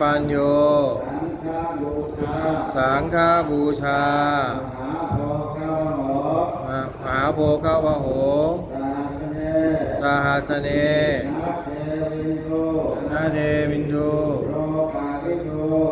ปัญโย สังฆบูชา มหาโพคาวะโหสหัสเนนาเทวินทู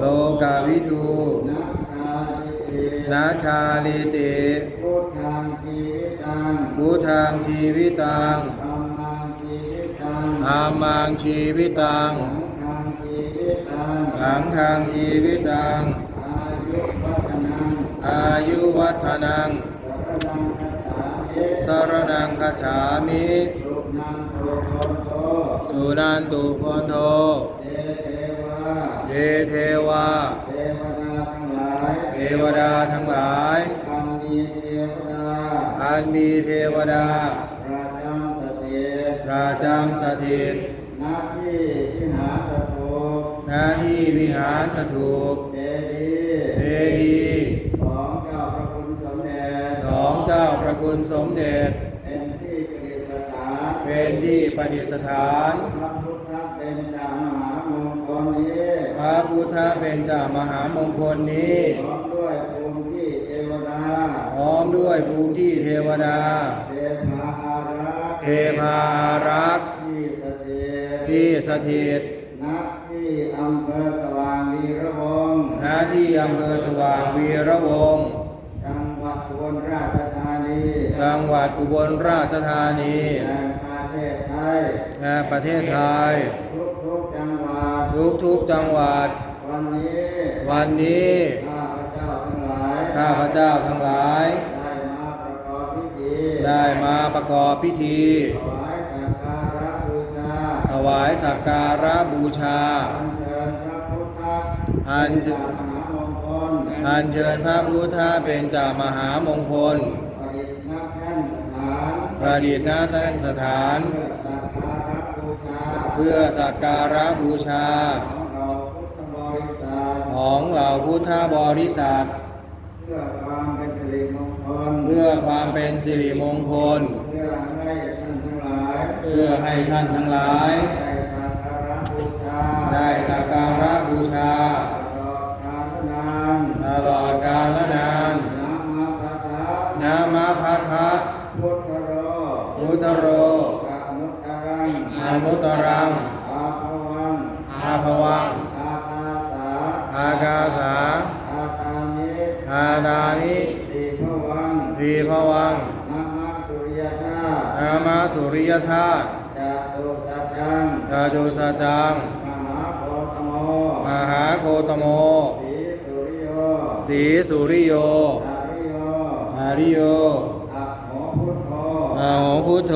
โลกาวิทูนาชาลิติพุทธังชีวิตังพุทธังชีวิตังธัมมังชีวิตังอามังชีวิตัง สังฆังชีวิตังสังฆังชีวิตัง อายุวัฒนังอายุวัฒนังสรนังคัจฉามิสรนังคัจฉามิสุนันตุโพนโทสุนันตุพนโทเยเทวาเยเทวาเทวดาทั้งหลายเทวดาทั้งหลาย อันมีเทวดาอันมีเทวดาประจำสถิตประจำสถิตณที่วิหารสถูป หน้าที่วิหารสถูปเจดีย์เจดีย์ของเจ้าพระคุณสมเด็จของเจ้าประคุณสมเด็จ เป็นที่ประดิษฐานเป็นที่ประดิษฐานพระพุทธเป็นจามหามงคลนี้พระพุทธเป็นเจ้ามหามงคลนี้พร้อมด้วยภูมิที่เทวดาพร้อมด้วยภูมิที่เทวดาเทพาอารักษ์เทพาอารักษ์ที่สถิตที่สถิตณที่อำเภอสว่างวีระวงศ์หน้าที่อำเภอสว่างวีระวงศ์จังหวัดอุบลราชธานีจังหวัดอุบลราชธานีแห่งประเทศไทยแห่งประเทศไทย ทุกทุกๆจังหวัดทุกทุกๆจังหวัด วันนี้ วันนี้ข้าพเจ้าทั้งหลาย ข้าพเจ้าทั้งหลาย ได้มาประกอบพิธี ได้มาประกอบพิธีถวายสักการะบูชาถวายสักการะบูชา อัญเชิญพระพุทธอัญมหามงคลอัญเชิญพระพุทธเป็นจ่ามหามงคล ประดิษฐ์นักแท่นสถานประดิษฐ์ณสถาน เพื่อสักการะบูชาเพื่อสักการะบูชาของเราพุทธบริษัทของเหล่าพุทธบริษัท เพื่อความเป็นสิริมงคล เพื่อความเป็นสิริมงคล เพื่อให้ท่านทั้งหลาย เพื่อให้ท่านทั้งหลาย ได้สักการะบูชา ได้สักการะบูชา ต ลอดกาลนานตลอดกาลนานนะมาพะทะนามาพัทะพุทธโรพุทธโรกะมุตตะรังอามุตตรัง อาภวังอาภวัง อาตาสาอากาสา อาตานิอาดานิติภวังทีพวัง นามาสุริยธาตุนามาสุริยธาตุจาตุสัจจัง จาจุสจัง มหาโพธโมมหาโคตโมสีสุริโย สีสุริโยอริโยอาริโยอัปโหพุทโธอาโหพุทโธ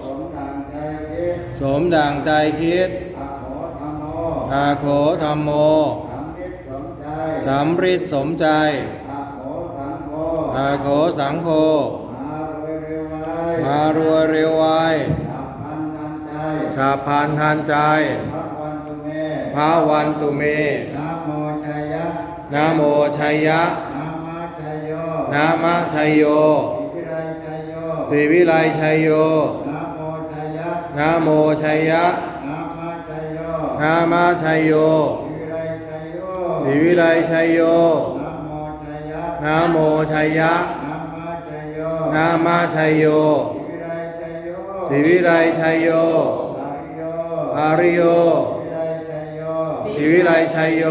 สมดังใจคิดสมดังใจคิดอัปโหธรรมโมอาโขธรรมโมสำริดสมใจสำริดสมใจอานาโขสังโฆมารวยเร็วไว้มารวยเร็วไวชาพันทันใจชาพันทันใจพระวันตุเมพระวันตุเมนะโมชัยยะ นะโมชัยยะนามาชัยโยนามะชัยโยอิปิไรชัยโยสีวิไลชัยโยนะโมชัยยะนะโมชัยยะนามาชัยโยนามะชัยโยอิปิไรชัยโยสีวิไลชัยโยนะโมชัยยะนะโมชัยยะนามะชัยโยนามะชัยโยสีวิไรชัยโยสีวิไลชัยโยอาริโยสีวิไลชัยโยสีวิไลชัยโย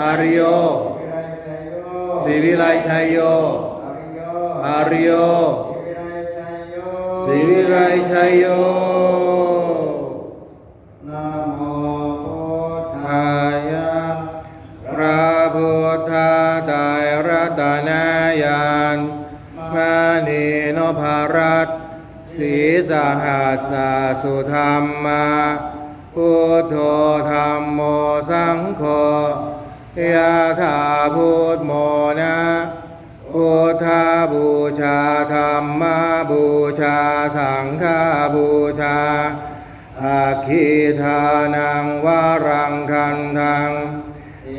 อาริโยสีวิไลชัยโยสีวิไลชัยโยอาริโยสีวิไลชัยโยสีวิไลชัยโยนะโมพุทธายะพระพุทธไตรรัตนายานมานีนภารัตสีสหัสสะสุธรรมาพุทโธธรรมโมสังโฆ ยะถาพุทโมนะพุทธาบูชาธรรมบูชาสังฆาบูชาอาคีทานังวารังคันทัง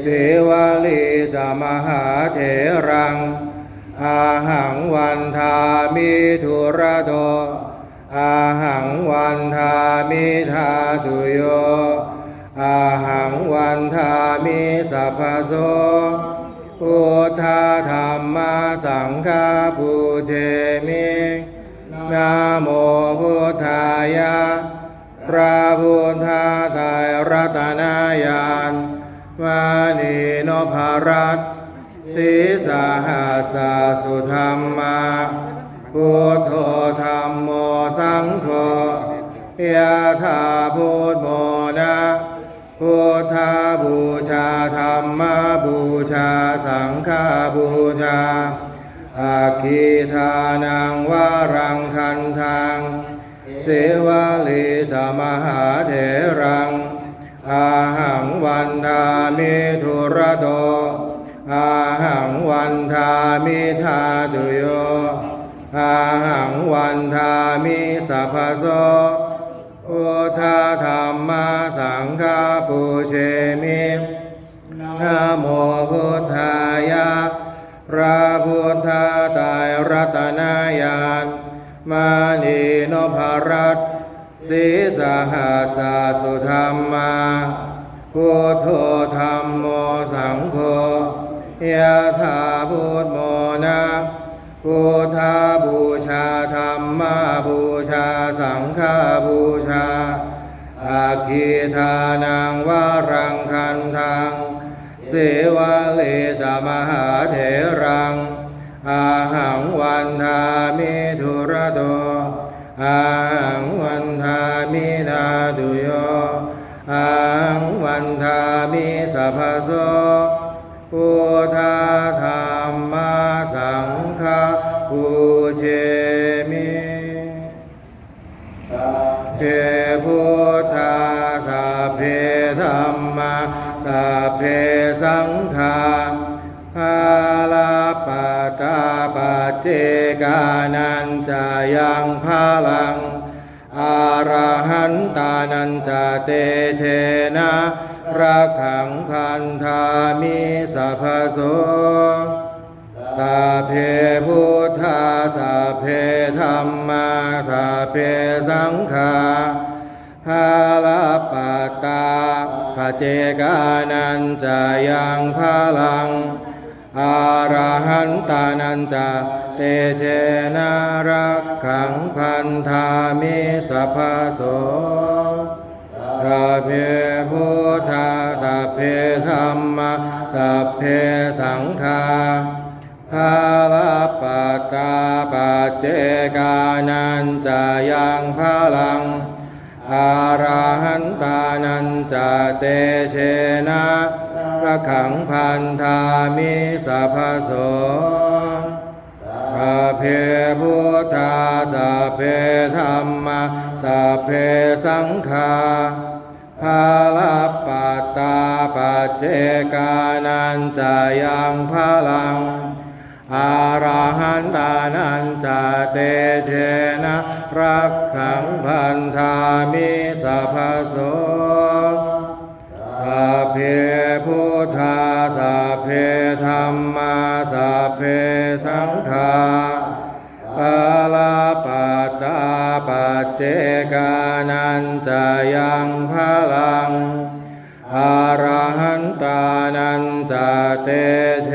เสวาลีจะมหาเถรัง อาหังวันทามิทุระโดอาหังวันทามิทาตุโย อาหังวันทามิสัพพโสพุทธาธรรมสังฆาปูเชมินะโมพุทธายะพระพุทธาไตรรัตนายานมานีโนภารัตสีสหัสสะสุธรรมาพุทโธธรรมโมสังโฆยะถาพุทโมนะ พุทธาบูชาธรรมบูชาสังฆบูชาอาคีทานังวารังคันทังเสวาลีสมหาเถรัง อาหังวันทามิทุระโดอาหังวันทามิทาตุโยอาหังวันทามิสัพพโส พุทธธรรมสังฆปูเชมินะโมพุทธายะพระพุทธตาไตรรัตนายานมานีนภารัตสีสหัสสะสุธรรมาพุทโธธรรมโมสังโฆยะถาพุทโมนะ พุทธาบูชาธรรมบูชาสังฆบูชาอาคีทานังวารังคันทังเสวาเลสมหาเถรัง อาหังวันทามิทุระโตอาหังวันทามินาตุโยอาหังวันทามิสัพพโส สัพเพสังฆาภาลาปตาปัจเจกานันจะยังพาลัง อาระหันตานันจะเตเชนะรักขังพันธามิสัพโสสัพเพพุทธาสัพเพธรรมาสัพเพสังฆาภาลาปตตา เจกานันจะยังพลัง อาระหันตานันจะเตเชนะรักขังพันธามิสัพพโสสัพเพพุทธาสัพเพธรรมะสัพเพสังฆาภาลปตตาปัจเจกานันจะยังพลัง อารหันตานันจเตเชนะพระขังพันธามิสัพโสสเพพุทธาสเพธรรมาสเพสังฆาภาลปัตาปเจกานันจายังพลัง อารหันตานันจเตเช รักขังพันธามิสัพโสสัพเพพุทธาสัพเพธรรมาสัพเพสังฆาปาลาปัตตาปัจเจกานันจะยังพลังอารหันตานันจะเตเช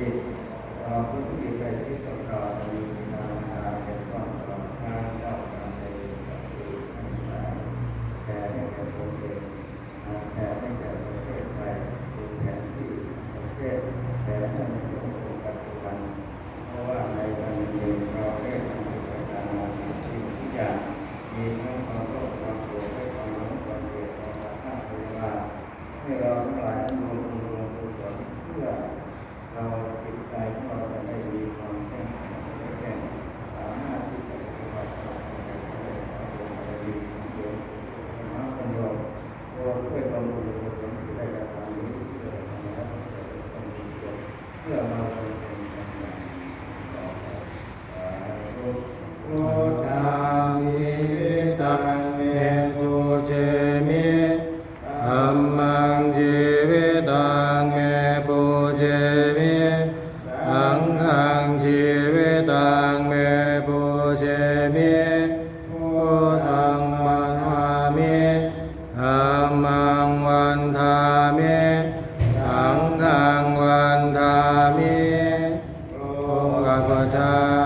ที่เราพุทธมีใจที่ต้องการมีนามนาเป็นความตลอดนเจ้าทำในปัจจุบันนแผ่ให้แก่ตนเองแผ่ให้แก่ประเทศไปดูแผนที่ประเทศแผ่ให้ในโลกปัจจุบันเพราะว่าในวันนี้เราได้ทำกิจกรรมที่ทุกอย่างมีความโลภความโกรธแลความหลงความเกลีความรักความพยาบาทให้เราทั้งหลาย Bhagavatam